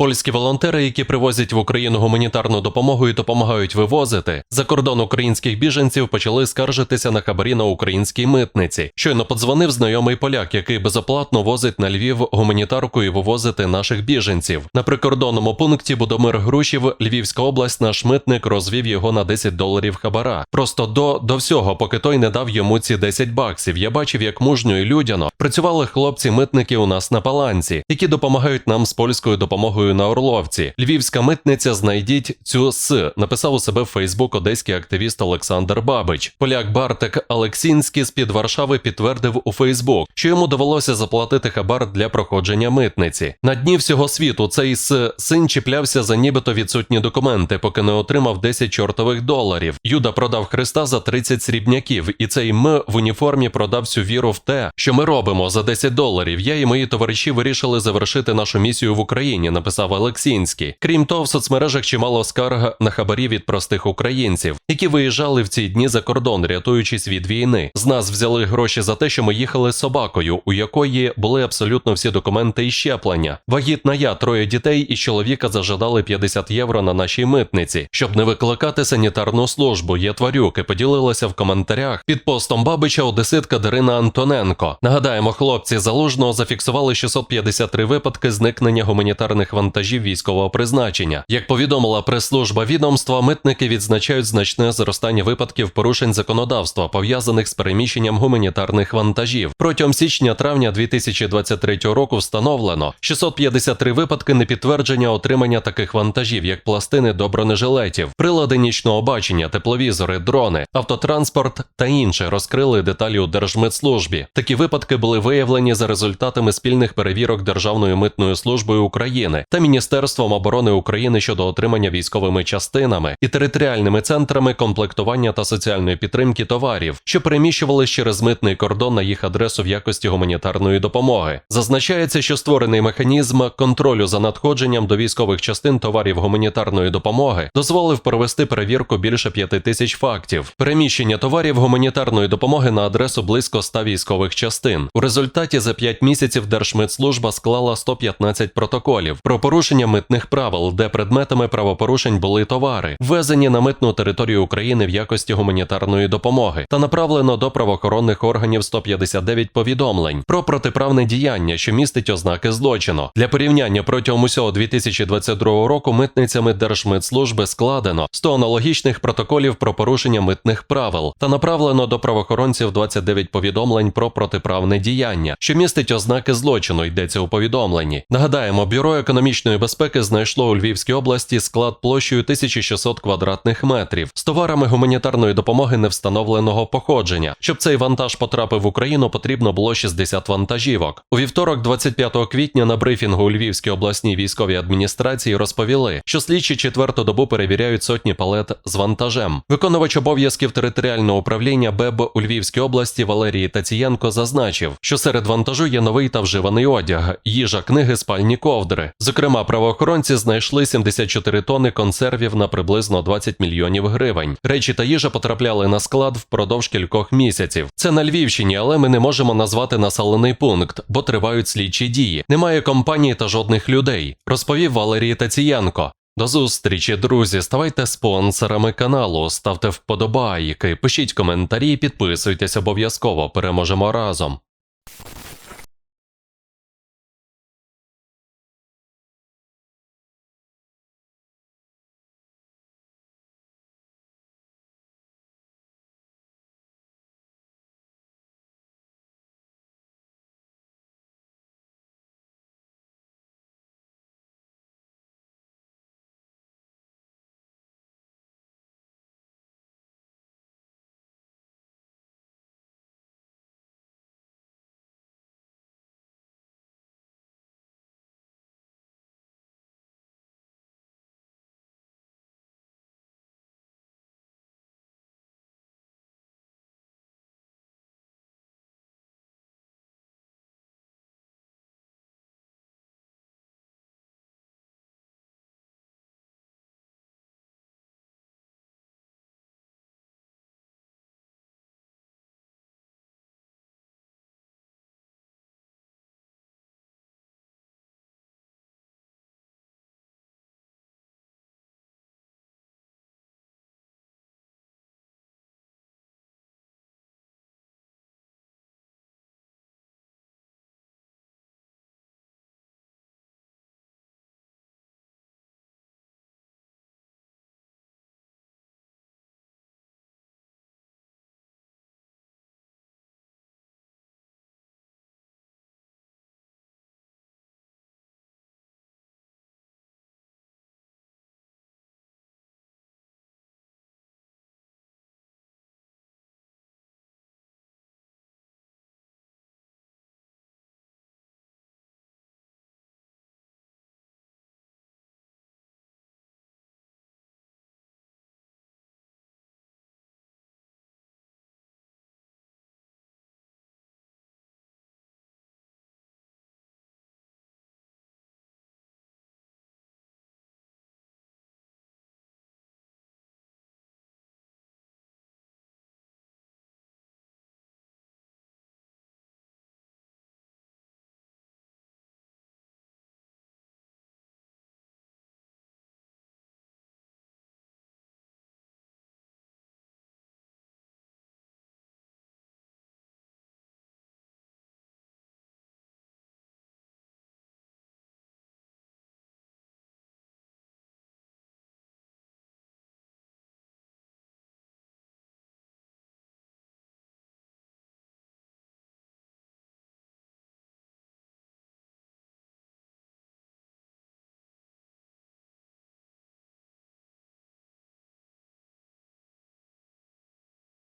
Польські волонтери, які привозять в Україну гуманітарну допомогу і допомагають вивозити, за кордон українських біженців почали скаржитися на хабарі на українській митниці. Щойно подзвонив знайомий поляк, який безоплатно возить на Львів гуманітарку і вивозити наших біженців. На прикордонному пункті Будомир Грушів, Львівська область, наш митник розвів його на 10 доларів хабара. Просто до, до всього, поки той не дав йому ці 10 баксів. Я бачив, як мужньо і людяно працювали хлопці-митники у нас на паланці, які допомагають нам з польською допомогою на Орловці. Львівська митниця, знайдіть цю с написав у себе в Фейсбук одеський активіст Олександр Бабич. Поляк Бартек Алексінський з під Варшави підтвердив у Фейсбук, що йому довелося заплатити хабар для проходження митниці. На дні всього світу цей с син чіплявся за нібито відсутні документи, поки не отримав 10 чортових доларів. Юда продав Христа за 30 срібняків, і цей м в уніформі продав всю віру в те, що ми робимо за 10 доларів. Я і мої товариші вирішили завершити нашу місію в Україні, написав Олексінський. Крім того, в соцмережах чимало скарг на хабарі від простих українців, які виїжджали в ці дні за кордон, рятуючись від війни. З нас взяли гроші за те, що ми їхали з собакою, у якої були абсолютно всі документи і щеплення. Вагітна я, троє дітей і чоловіка зажадали 50 євро на нашій митниці, щоб не викликати санітарну службу. Є тварюки, поділилася в коментарях під постом Бабича одеситка Дарина Антоненко. Нагадаємо, хлопці залужного зафіксували 653 випадки зникнення гуманітарних вантажів військового призначення. Як повідомила прес-служба відомства, митники відзначають значне зростання випадків порушень законодавства, пов'язаних з переміщенням гуманітарних вантажів. Протягом січня-травня 2023 року встановлено 653 випадки непідтвердження отримання таких вантажів, як пластини до бронежилетів, прилади нічного бачення, тепловізори, дрони, автотранспорт та інше розкрили деталі у Держмитслужбі. Такі випадки були виявлені за результатами спільних перевірок Державною митною службою України та Міністерством оборони України щодо отримання військовими частинами і територіальними центрами комплектування та соціальної підтримки товарів, що переміщувались через митний кордон на їх адресу в якості гуманітарної допомоги. Зазначається, що створений механізм контролю за надходженням до військових частин товарів гуманітарної допомоги дозволив провести перевірку більше п'яти тисяч фактів переміщення товарів гуманітарної допомоги на адресу близько 100 військових частин. У результаті за 5 місяців Держмитслужба склала 115 протоколів про порушення митних правил, де предметами правопорушень були товари, ввезені на митну територію України в якості гуманітарної допомоги, та направлено до правоохоронних органів 159 повідомлень про протиправне діяння, що містить ознаки злочину. Для порівняння протягом усього 2022 року митницями Держмитслужби складено 100 аналогічних протоколів про порушення митних правил та направлено до правоохоронців 29 повідомлень про протиправне діяння, що містить ознаки злочину. Йдеться у повідомленні. Нагадаємо, бюро економічної безпеки знайшло у Львівській області склад площею 1600 квадратних метрів з товарами гуманітарної допомоги невстановленого походження. Щоб цей вантаж потрапив в Україну, потрібно було 60 вантажівок. У вівторок, 25 квітня, на брифінгу у Львівській обласній військовій адміністрації розповіли, що слідчі четверту добу перевіряють сотні палет з вантажем. Виконувач обов'язків територіального управління БЕБ у Львівській області Валерій Тацієнко зазначив, що серед вантажу є новий та вживаний одяг, їжа, книги, спальні ковдри. Зокрема, правоохоронці знайшли 74 тонни консервів на приблизно 20 мільйонів гривень. Речі та їжа потрапляли на склад впродовж кількох місяців. Це на Львівщині, але ми не можемо назвати населений пункт, бо тривають слідчі дії. Немає компанії та жодних людей, розповів Валерій Тацієнко. До зустрічі, друзі. Ставайте спонсорами каналу, ставте вподобайки, пишіть коментарі, підписуйтесь обов'язково. Переможемо разом.